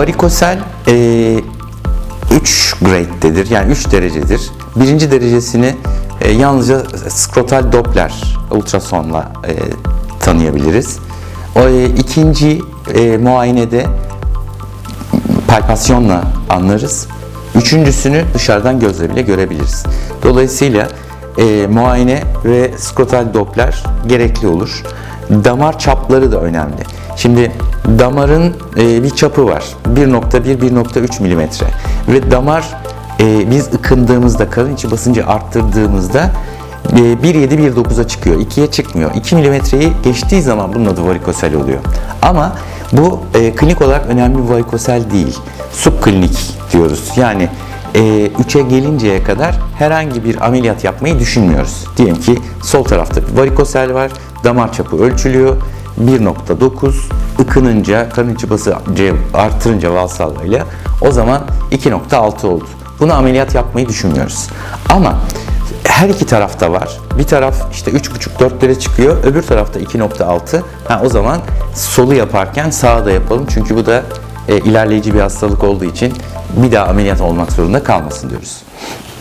Varikosel 3 grade'dedir. Yani 3 derecedir. Birinci derecesini e, yalnızca skrotal Doppler ultrasonla e, tanıyabiliriz. O e, ikinci e, muayenede palpasyonla anlarız. Üçüncüsünü dışarıdan gözle bile görebiliriz. Dolayısıyla e, muayene ve skrotal Doppler gerekli olur. Damar çapları da önemli. Şimdi damarın e, bir çapı var. 1.1-1.3 milimetre. Ve damar e, biz ıkındığımızda, karın içi basıncı arttırdığımızda e, 1.7-1.9'a çıkıyor. 2'ye çıkmıyor. 2 milimetreyi geçtiği zaman bunun adı varikosel oluyor. Ama bu e, klinik olarak önemli bir varikosel değil. Subklinik diyoruz. Yani e, 3'e gelinceye kadar herhangi bir ameliyat yapmayı düşünmüyoruz. Diyelim ki sol tarafta bir varikosel var, damar çapı ölçülüyor. 1.9 ıkınınca, karın içi basıncı artırınca valsallayla o zaman 2.6 oldu. Bunu ameliyat yapmayı düşünmüyoruz. Ama her iki tarafta var. Bir taraf işte 3.5-4'lere çıkıyor, öbür tarafta 2.6. Ha o zaman solu yaparken sağı da yapalım. Çünkü bu da e, ilerleyici bir hastalık olduğu için bir daha ameliyat olmak zorunda kalmasın diyoruz.